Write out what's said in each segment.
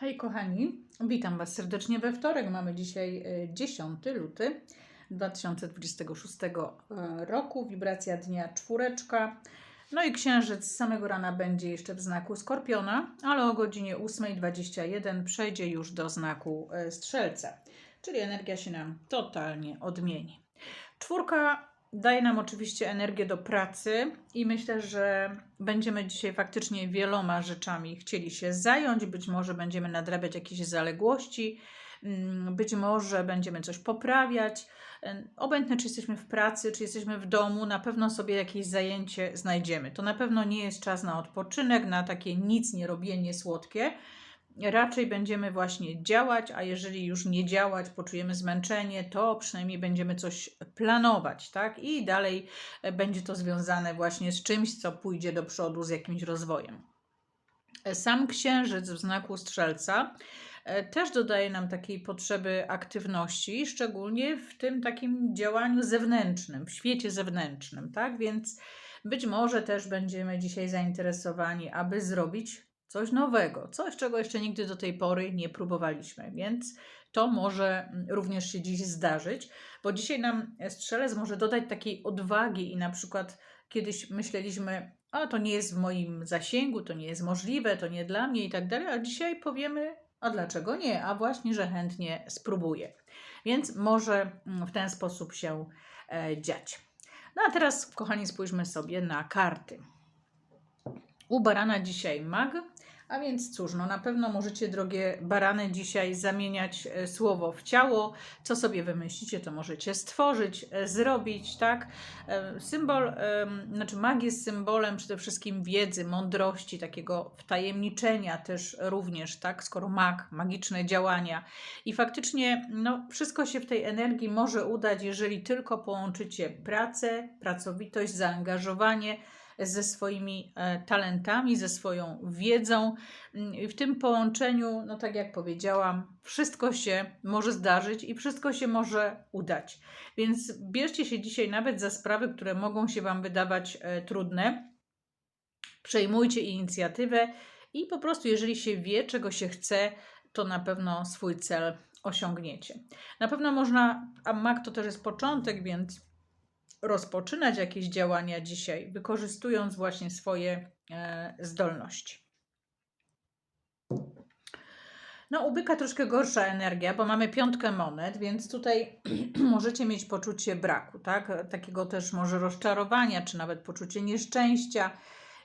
Hej kochani, witam Was serdecznie we wtorek. Mamy dzisiaj e, 10 luty 2026 e, roku, wibracja dnia czwóreczka. No i księżyc z samego rana będzie jeszcze w znaku Skorpiona, ale o godzinie 8.21 przejdzie już do znaku e, Strzelca, czyli energia się nam totalnie odmieni. Czwórka daje nam oczywiście energię do pracy i myślę, że będziemy dzisiaj faktycznie wieloma rzeczami chcieli się zająć. Być może będziemy nadrabiać jakieś zaległości, mm, być może będziemy coś poprawiać. Obojętne, czy jesteśmy w pracy, czy jesteśmy w domu, na pewno sobie jakieś zajęcie znajdziemy. To na pewno nie jest czas na odpoczynek, na takie nic nie robienie słodkie raczej będziemy właśnie działać, a jeżeli już nie działać, poczujemy zmęczenie, to przynajmniej będziemy coś planować, tak? I dalej e, będzie to związane właśnie z czymś, co pójdzie do przodu z jakimś rozwojem. E, Sam księżyc w znaku strzelca e, też dodaje nam takiej potrzeby aktywności, szczególnie w tym takim działaniu zewnętrznym, w świecie zewnętrznym, tak? Więc być może też będziemy dzisiaj zainteresowani, aby zrobić coś nowego, coś, czego jeszcze nigdy do tej pory nie próbowaliśmy, więc to może mm, również się dziś zdarzyć, bo dzisiaj nam strzelec może dodać takiej odwagi i na przykład kiedyś myśleliśmy, a to nie jest w moim zasięgu, to nie jest możliwe, to nie dla mnie i tak dalej, a dzisiaj powiemy, a dlaczego nie? A właśnie, że chętnie spróbuję. Więc może mm, w ten sposób się e, dziać. No a teraz, kochani, spójrzmy sobie na karty. U barana dzisiaj mag, a więc cóż, no na pewno możecie, drogie barany, dzisiaj zamieniać e, słowo w ciało. Co sobie wymyślicie, to możecie stworzyć, e, zrobić, tak? E, Symbol, znaczy mag jest symbolem przede wszystkim wiedzy, mądrości, takiego wtajemniczenia też również, tak? Skoro mag, magiczne działania. I faktycznie, no, wszystko się w tej energii może udać, jeżeli tylko połączycie pracę, pracowitość, zaangażowanie, ze swoimi e, talentami, ze swoją wiedzą. Mm, I w tym połączeniu, no tak jak powiedziałam, wszystko się może zdarzyć i wszystko się może udać. Więc bierzcie się dzisiaj nawet za sprawy, które mogą się Wam wydawać e, trudne. Przejmujcie inicjatywę i po prostu, jeżeli się wie, czego się chce, to na pewno swój cel osiągniecie. Na pewno można, a mak to też jest początek, więc rozpoczynać jakieś działania dzisiaj, wykorzystując właśnie swoje e, zdolności. No, u byka troszkę gorsza energia, bo mamy piątkę monet, więc tutaj możecie mieć poczucie braku, tak? Takiego też może rozczarowania, czy nawet poczucie nieszczęścia.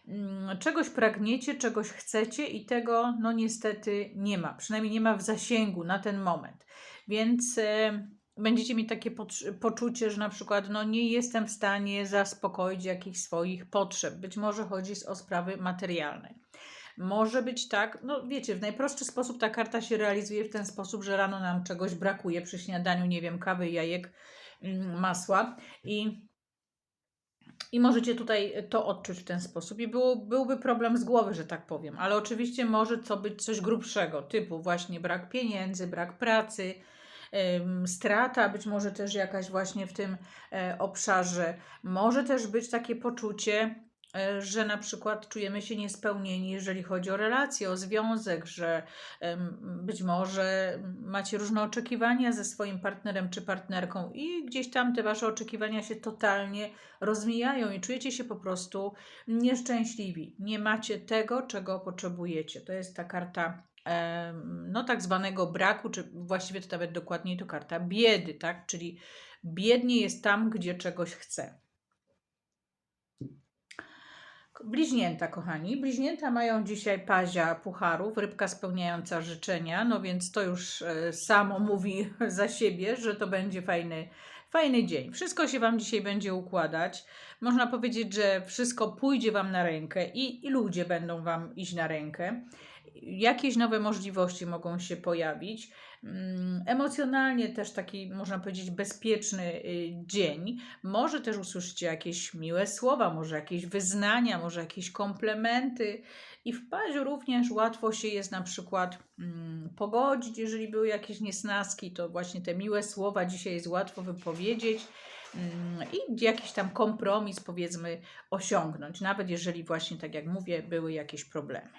Mm, Czegoś pragniecie, czegoś chcecie i tego, no niestety, nie ma. Przynajmniej nie ma w zasięgu na ten moment. Więc e, będziecie mieć takie pocz- poczucie, że na przykład no, nie jestem w stanie zaspokoić jakichś swoich potrzeb. Być może chodzi o sprawy materialne. Może być tak, no wiecie, w najprostszy sposób ta karta się realizuje w ten sposób, że rano nam czegoś brakuje przy śniadaniu, nie wiem, kawy, jajek, mm, masła i i możecie tutaj to odczuć w ten sposób. I było, byłby problem z głowy, że tak powiem. Ale oczywiście może to być coś grubszego, typu właśnie brak pieniędzy, brak pracy, strata, być może też jakaś właśnie w tym e, obszarze. Może też być takie poczucie, e, że na przykład czujemy się niespełnieni, jeżeli chodzi o relacje, o związek, że być może macie różne oczekiwania ze swoim partnerem czy partnerką i gdzieś tam te wasze oczekiwania się totalnie rozmijają i czujecie się po prostu nieszczęśliwi. Nie macie tego, czego potrzebujecie. To jest ta karta no tak zwanego braku, czy właściwie to nawet dokładniej to karta biedy, tak? Czyli biednie jest tam, gdzie czegoś chce. Bliźnięta, kochani. Bliźnięta mają dzisiaj pazia pucharów, rybka spełniająca życzenia, no więc to już e, samo mówi za siebie, że to będzie fajny, fajny dzień. Wszystko się Wam dzisiaj będzie układać. Można powiedzieć, że wszystko pójdzie Wam na rękę i, i ludzie będą Wam iść na rękę. Jakieś nowe możliwości mogą się pojawić. Mm, Emocjonalnie też taki, można powiedzieć, bezpieczny y, dzień. Może też usłyszycie jakieś miłe słowa, może jakieś wyznania, może jakieś komplementy. I w paziu również łatwo się jest na przykład mm, pogodzić, jeżeli były jakieś niesnaski, to właśnie te miłe słowa dzisiaj jest łatwo wypowiedzieć mm, i jakiś tam kompromis, powiedzmy, osiągnąć, nawet jeżeli właśnie, tak jak mówię, były jakieś problemy.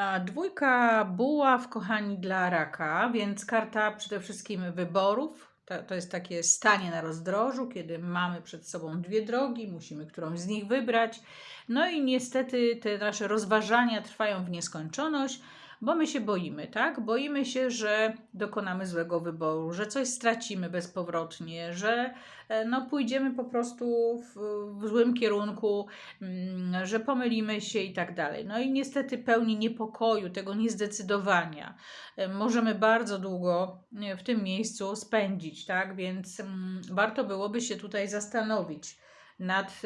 A dwójka buław, kochani, dla raka, więc karta przede wszystkim wyborów. To, to jest takie stanie na rozdrożu, kiedy mamy przed sobą dwie drogi, musimy którąś z nich wybrać. No i niestety te nasze rozważania trwają w nieskończoność, bo my się boimy, tak? Boimy się, że dokonamy złego wyboru, że coś stracimy bezpowrotnie, że e, no, pójdziemy po prostu w, w złym kierunku, mm, że pomylimy się i tak dalej. No i niestety pełni niepokoju, tego niezdecydowania. E, Możemy bardzo długo e, w tym miejscu spędzić, tak? Więc mm, warto byłoby się tutaj zastanowić nad,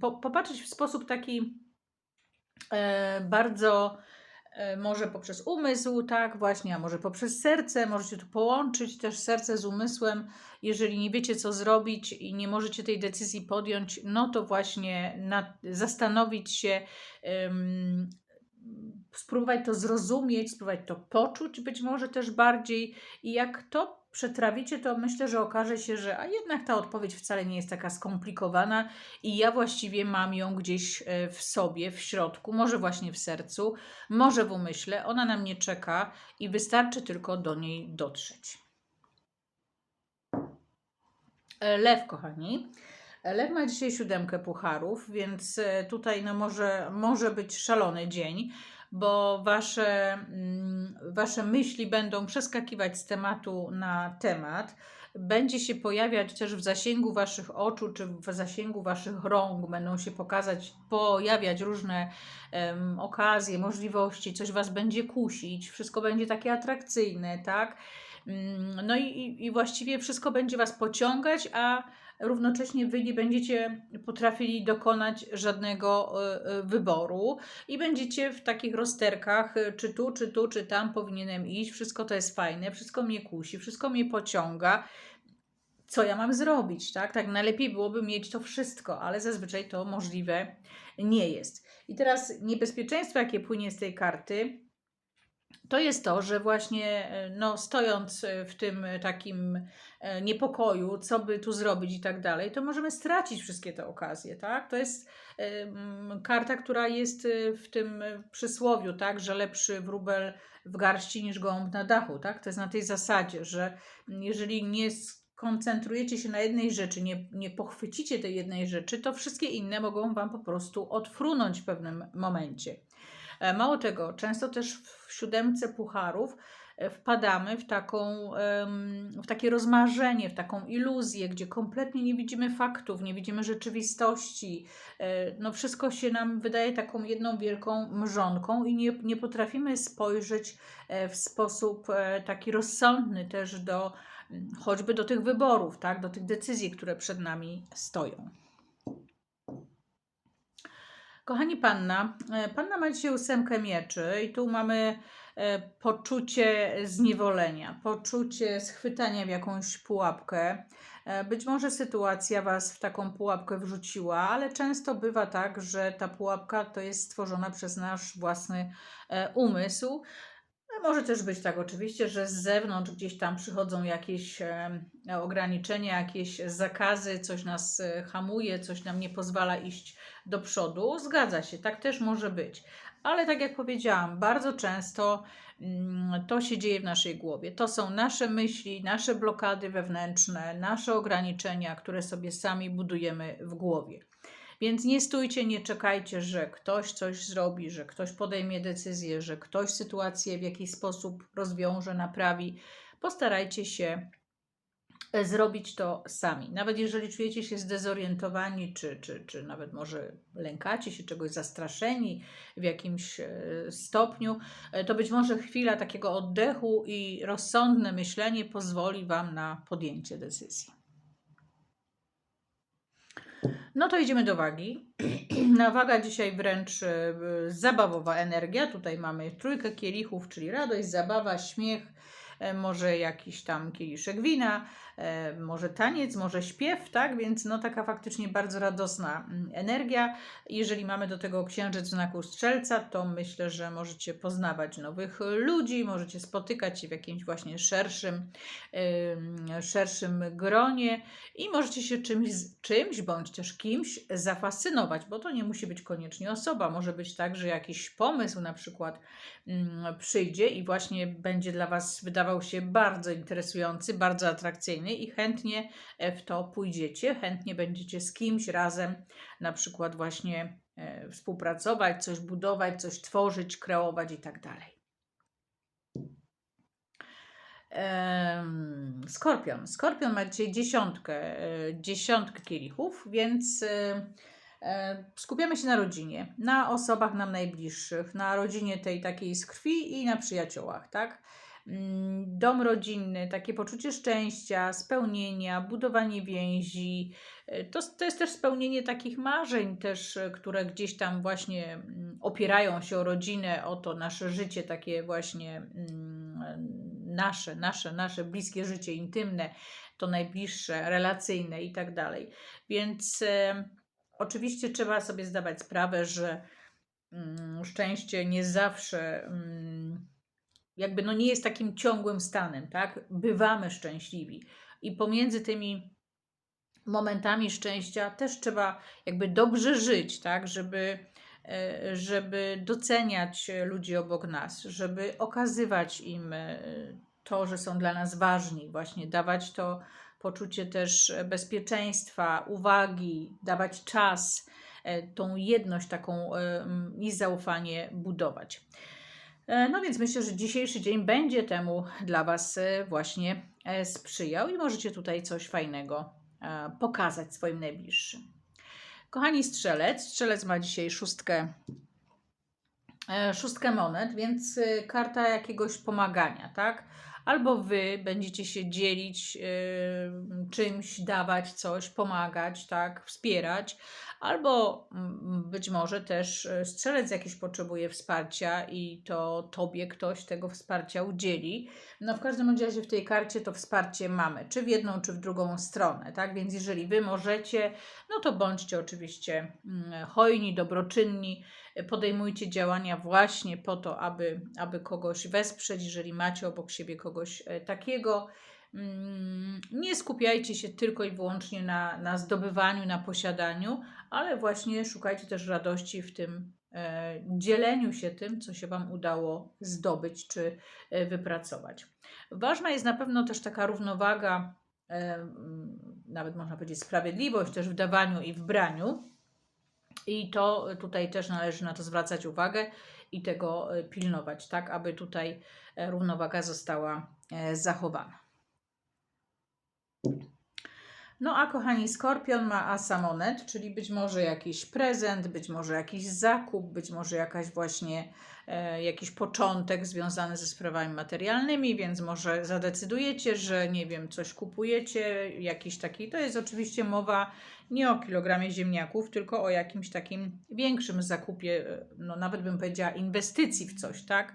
po, popatrzeć w sposób taki e, bardzo może poprzez umysł, tak, właśnie, a może poprzez serce. Możecie tu połączyć też serce z umysłem. Jeżeli nie wiecie, co zrobić i nie możecie tej decyzji podjąć, no to właśnie nad, zastanowić się, spróbować to zrozumieć, spróbować to poczuć być może też bardziej. I jak to przetrawicie, to myślę, że okaże się, że a jednak ta odpowiedź wcale nie jest taka skomplikowana i ja właściwie mam ją gdzieś e, w sobie, w środku, może właśnie w sercu, może w umyśle. Ona na mnie czeka i wystarczy tylko do niej dotrzeć. E, Lew, kochani. E, Lew ma dzisiaj siódemkę pucharów, więc tutaj no może, może być szalony dzień, bo wasze, mm, wasze myśli będą przeskakiwać z tematu na temat. Będzie się pojawiać też w zasięgu waszych oczu, czy w zasięgu waszych rąk, będą się pokazać, pojawiać różne em, okazje, możliwości, coś was będzie kusić, wszystko będzie takie atrakcyjne, tak? Mm, No i- i właściwie wszystko będzie Was pociągać, a równocześnie Wy nie będziecie potrafili dokonać żadnego e, e, wyboru i będziecie w takich rozterkach, e, czy tu, czy tu, czy tam powinienem iść. Wszystko to jest fajne, wszystko mnie kusi, wszystko mnie pociąga. Co ja mam zrobić, tak? Tak, najlepiej byłoby mieć to wszystko, ale zazwyczaj to możliwe nie jest. I teraz niebezpieczeństwo, jakie płynie z tej karty, to jest to, że właśnie e, no, stojąc e, w tym e, takim niepokoju, co by tu zrobić i tak dalej, to możemy stracić wszystkie te okazje, tak? To jest karta, która jest w tym przysłowiu, tak, że lepszy wróbel w garści niż gołąb na dachu, tak? To jest na tej zasadzie, że jeżeli nie skoncentrujecie się na jednej rzeczy, nie, nie pochwycicie tej jednej rzeczy, to wszystkie inne mogą Wam po prostu odfrunąć w pewnym momencie. E, Mało tego, często też w siódemce pucharów e, wpadamy w, taką, w takie rozmarzenie, w taką iluzję, gdzie kompletnie nie widzimy faktów, nie widzimy rzeczywistości. E, No wszystko się nam wydaje taką jedną wielką mrzonką i nie, nie potrafimy spojrzeć w sposób taki rozsądny też do choćby do tych wyborów, tak, do tych decyzji, które przed nami stoją. Kochani Panna, e, Panna ma dzisiaj ósemkę mieczy i tu mamy e, poczucie zniewolenia, poczucie schwytania w jakąś pułapkę. E, Być może sytuacja Was w taką pułapkę wrzuciła, ale często bywa tak, że ta pułapka to jest stworzona przez nasz własny umysł. Może też być tak oczywiście, że z zewnątrz gdzieś tam przychodzą jakieś ograniczenia, jakieś zakazy, coś nas hamuje, coś nam nie pozwala iść do przodu. Zgadza się, tak też może być. Ale tak jak powiedziałam, bardzo często mm, to się dzieje w naszej głowie. To są nasze myśli, nasze blokady wewnętrzne, nasze ograniczenia, które sobie sami budujemy w głowie. Więc nie stójcie, nie czekajcie, że ktoś coś zrobi, że ktoś podejmie decyzję, że ktoś sytuację w jakiś sposób rozwiąże, naprawi. Postarajcie się zrobić to sami. Nawet jeżeli czujecie się zdezorientowani, czy, czy, czy nawet może lękacie się czegoś, zastraszeni w jakimś e, stopniu, e, to być może chwila takiego oddechu i rozsądne myślenie pozwoli Wam na podjęcie decyzji. No to idziemy do wagi. Na waga dzisiaj wręcz e, zabawowa energia. Tutaj mamy trójkę kielichów, czyli radość, zabawa, śmiech, e, może jakiś tam kieliszek wina, e, może taniec, może śpiew, tak? Więc no taka faktycznie bardzo radosna mm, energia. Jeżeli mamy do tego księżyc w znaku strzelca, to myślę, że możecie poznawać nowych ludzi, możecie spotykać się w jakimś właśnie szerszym, ym, szerszym gronie i możecie się czymś, czymś bądź też kimś zafascynować, bo to nie musi być koniecznie osoba, może być tak, że jakiś pomysł na przykład mm, przyjdzie i właśnie będzie dla Was wydawał się bardzo interesujący, bardzo atrakcyjny i chętnie e, w to pójdziecie, chętnie będziecie z kimś razem na przykład właśnie e, współpracować, coś budować, coś tworzyć, kreować i tak dalej. Skorpion. Skorpion ma dzisiaj dziesiątkę, e, dziesiątkę kielichów, więc skupiamy się na rodzinie, na osobach nam najbliższych, na rodzinie tej takiej z krwi i na przyjaciołach, tak? Mm, Dom rodzinny, takie poczucie szczęścia, spełnienia, budowanie więzi. E, To, to jest też spełnienie takich marzeń, też, e, które gdzieś tam właśnie mm, opierają się o rodzinę, o to nasze życie takie właśnie mm, nasze, nasze, nasze bliskie życie intymne, to najbliższe, relacyjne i tak dalej. Więc e, oczywiście trzeba sobie zdawać sprawę, że szczęście nie zawsze jakby no nie jest takim ciągłym stanem, tak? Bywamy szczęśliwi i pomiędzy tymi momentami szczęścia też trzeba jakby dobrze żyć, tak? Żeby, e, żeby doceniać ludzi obok nas, żeby okazywać im e, to, że są dla nas ważni, właśnie dawać to poczucie też bezpieczeństwa, uwagi, dawać czas, e, tą jedność taką i zaufanie budować. E, No więc myślę, że dzisiejszy dzień będzie temu dla Was e, właśnie e, sprzyjał i możecie tutaj coś fajnego pokazać swoim najbliższym. Kochani strzelec, strzelec ma dzisiaj szóstkę, szóstkę monet, więc karta jakiegoś pomagania, tak? Albo Wy będziecie się dzielić e, czymś, dawać coś, pomagać, tak? Wspierać, albo mm, być może też e, strzelec jakiś potrzebuje wsparcia i to Tobie ktoś tego wsparcia udzieli. No w każdym razie w tej karcie to wsparcie mamy, czy w jedną, czy w drugą stronę, tak? Więc jeżeli Wy możecie, no to bądźcie oczywiście mm, hojni, dobroczynni, podejmujcie działania właśnie po to, aby, aby kogoś wesprzeć, jeżeli macie obok siebie kogoś e, takiego. Mm, Nie skupiajcie się tylko i wyłącznie na, na zdobywaniu, na posiadaniu, ale właśnie szukajcie też radości w tym e, dzieleniu się tym, co się Wam udało zdobyć czy e, wypracować. Ważna jest na pewno też taka równowaga, e, nawet można powiedzieć sprawiedliwość też w dawaniu i w braniu. I to tutaj też należy na to zwracać uwagę i tego e, pilnować, tak aby tutaj e, równowaga została e, zachowana. No a kochani, Skorpion ma asa monet, czyli być może jakiś prezent, być może jakiś zakup, być może jakaś właśnie e, jakiś początek związany ze sprawami materialnymi, więc może zadecydujecie, że nie wiem, coś kupujecie, jakiś taki, to jest oczywiście mowa nie o kilogramie ziemniaków, tylko o jakimś takim większym zakupie, e, no nawet bym powiedziała inwestycji w coś, tak?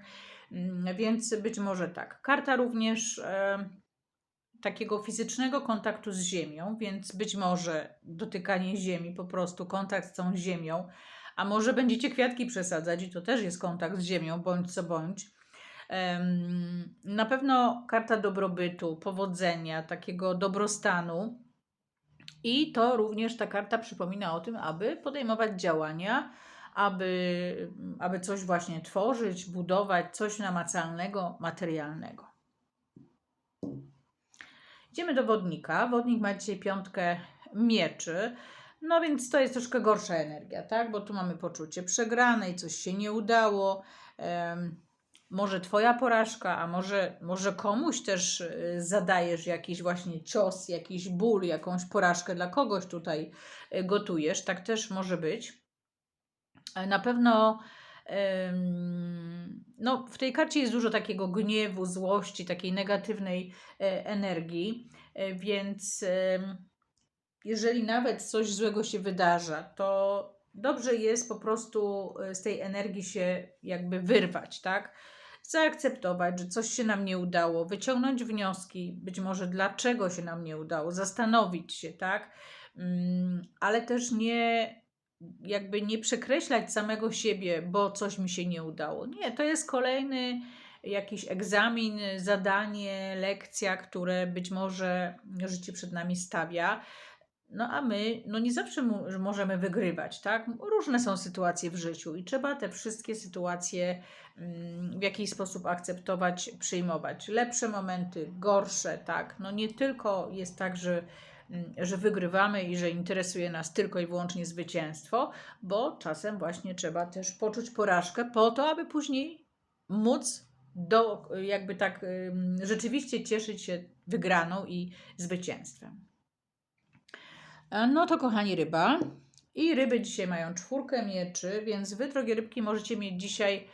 Mm, Więc być może tak. Karta również e, takiego fizycznego kontaktu z ziemią, więc być może dotykanie ziemi, po prostu kontakt z tą ziemią, a może będziecie kwiatki przesadzać i to też jest kontakt z ziemią, bądź co bądź. Na pewno karta dobrobytu, powodzenia, takiego dobrostanu. I to również ta karta przypomina o tym, aby podejmować działania, aby, aby coś właśnie tworzyć, budować, coś namacalnego, materialnego. Idziemy do wodnika. Wodnik ma dzisiaj piątkę mieczy. No więc to jest troszkę gorsza energia, tak? Bo tu mamy poczucie przegranej, coś się nie udało. em, może twoja porażka, a może, może komuś też y, zadajesz jakiś właśnie cios, jakiś ból, jakąś porażkę dla kogoś tutaj y, gotujesz. Tak też może być. E, Na pewno no, w tej karcie jest dużo takiego gniewu, złości, takiej negatywnej e, energii, e, więc jeżeli nawet coś złego się wydarza, to dobrze jest po prostu e, z tej energii się jakby wyrwać, tak? zaakceptować, że coś się nam nie udało, wyciągnąć wnioski, być może dlaczego się nam nie udało, zastanowić się, tak? Mm, Ale też nie jakby nie przekreślać samego siebie, bo coś mi się nie udało. Nie, to jest kolejny jakiś egzamin, zadanie, lekcja, które być może życie przed nami stawia. No a my, no nie zawsze możemy wygrywać, tak? Różne są sytuacje w życiu i trzeba te wszystkie sytuacje mm, w jakiś sposób akceptować, przyjmować. Lepsze momenty, gorsze, tak? No nie tylko jest tak, że, że wygrywamy i że interesuje nas tylko i wyłącznie zwycięstwo, bo czasem właśnie trzeba też poczuć porażkę po to, aby później móc do, jakby tak ym, rzeczywiście cieszyć się wygraną i zwycięstwem. E, No to kochani ryba. I ryby dzisiaj mają czwórkę mieczy, więc wy, drogie rybki, możecie mieć dzisiaj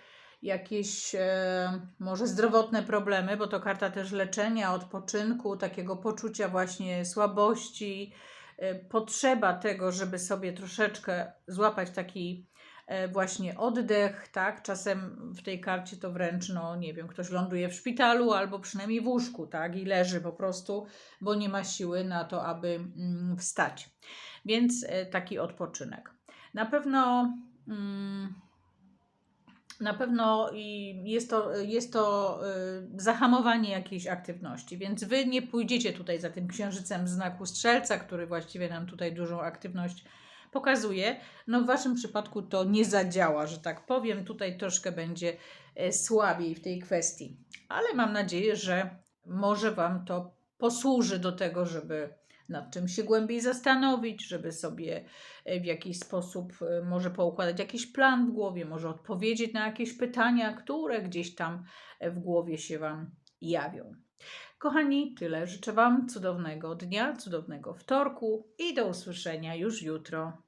jakieś e, może zdrowotne problemy, bo to karta też leczenia, odpoczynku, takiego poczucia właśnie słabości, e, potrzeba tego, żeby sobie troszeczkę złapać taki e, właśnie oddech, tak? Czasem w tej karcie to wręcz, no nie wiem, ktoś ląduje w szpitalu albo przynajmniej w łóżku, tak? I leży po prostu, bo nie ma siły na to, aby mm, wstać. Więc taki odpoczynek. Na pewno. Mm, na pewno jest to, jest to y, zahamowanie jakiejś aktywności, więc wy nie pójdziecie tutaj za tym księżycem znaku strzelca, który właściwie nam tutaj dużą aktywność pokazuje. No w waszym przypadku to nie zadziała, że tak powiem. Tutaj troszkę będzie e, słabiej w tej kwestii, ale mam nadzieję, że może wam to posłuży do tego, żeby nad czym się głębiej zastanowić, żeby sobie e, w jakiś sposób e, może poukładać jakiś plan w głowie, może odpowiedzieć na jakieś pytania, które gdzieś tam e, w głowie się Wam jawią. Kochani, tyle. Życzę Wam cudownego dnia, cudownego wtorku i do usłyszenia już jutro.